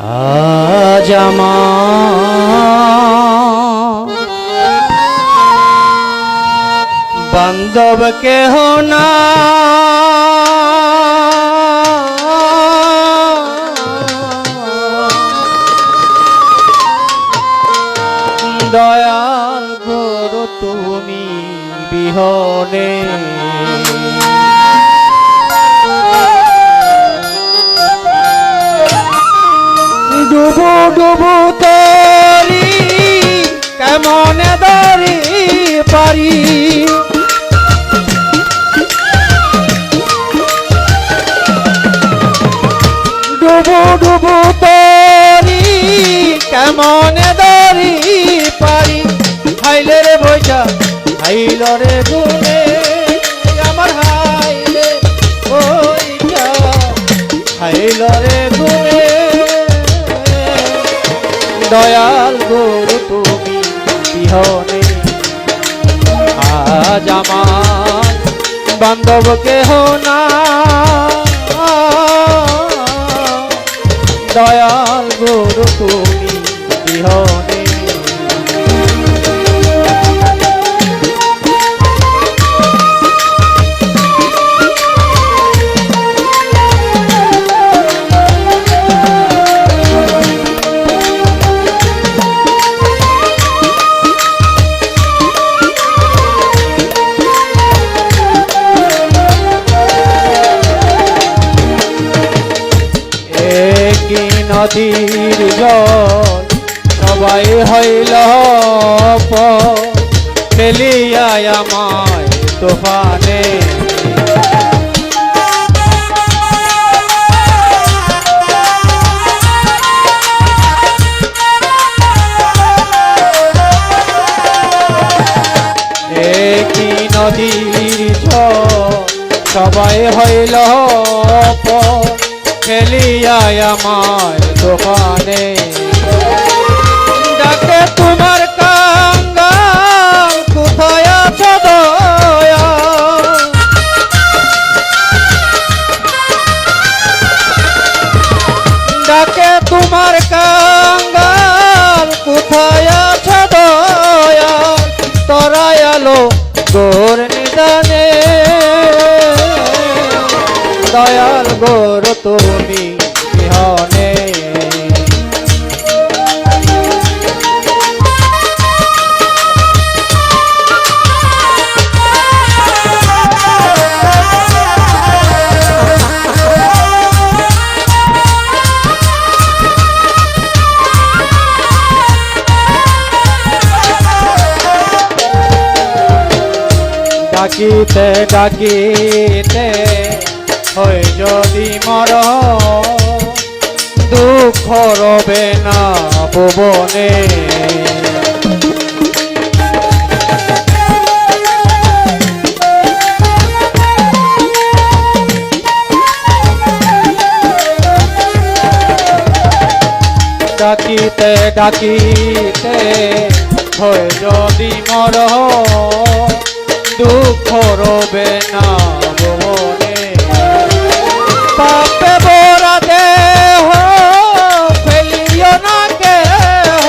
আজ বান্ধব কেহ না তরি কেমনে দরি ডুবু ডুবু তরি কেমনে দরি পারি? হাইলে রে বৈশা হাইল রে দয়াল গুরু তুমি বিহনে। আজ আমার বান্ধব কেহ না। দয়াল গুরু তুমি বিহনে। নদীর জল সবাই হইল ফেলিয়ায় আমায় তুফানে। একই নদীর জল সবাই হইল খেলিয়ায় আমার দোকানে। ডাকে তোমার ডাকিতে ডাকিতে হয় যদি মর দুঃখ রবে না ভুবনে। ডাকিতে ডাকিতে হয় যদি মর দুঃখ রবে না ভুবনে পাপে বরা দেহ ফেলিও না কেহ।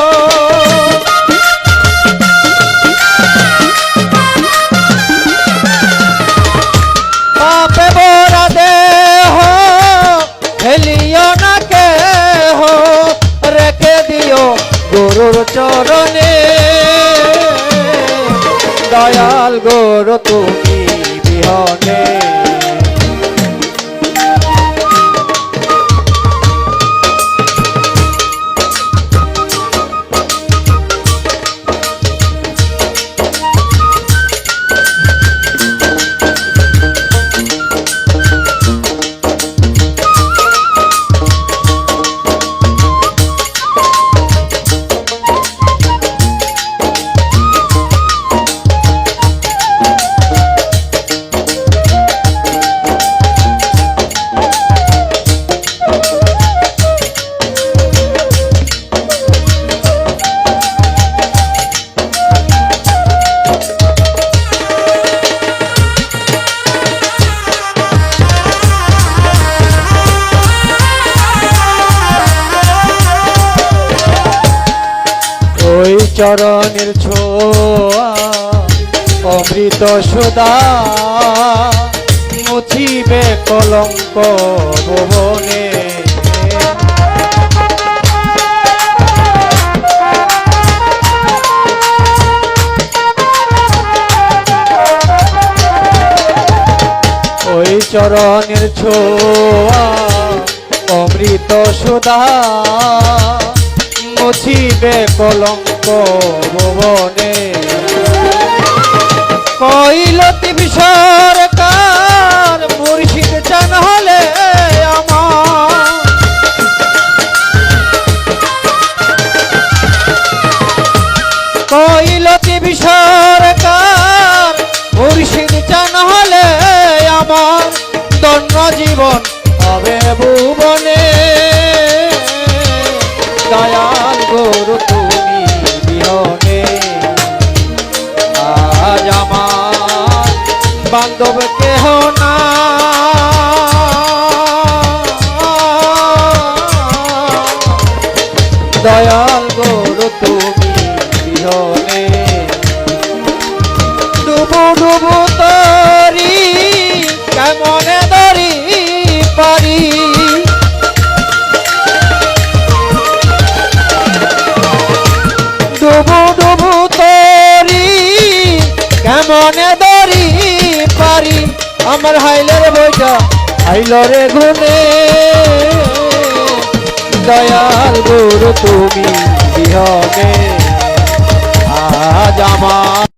পাপে বরা দেহ ফেলিও না কেহ। রেখে দিও গুরুর চরণে। দয়াল গুরু তুমি বিহনে চরণের ছোঁয়া অমৃত সুদা মুছিবে কলঙ্ক ভুবনে। ওই চরণের ছোঁয়া অমৃত সুদা মুছিবে কলঙ্ক ভুবনে কইলতি সরকার, মুর্শিদ চান হলে আমার। কইলতি সরকার, মুর্শিদ চান হলে আমার। দন্য জীবন হবে ভুবনে দয়াল গরু তুমি বিহনে ডুবু ডুবু তরি, কেমনে ধরি পারি? ডুবু ডুবু তরি, কেমনে ধরি পারি? আমার হাইলের বইটা হাইলরে গুনে দয়াল গুরু তুমি বিহনে আজ আমার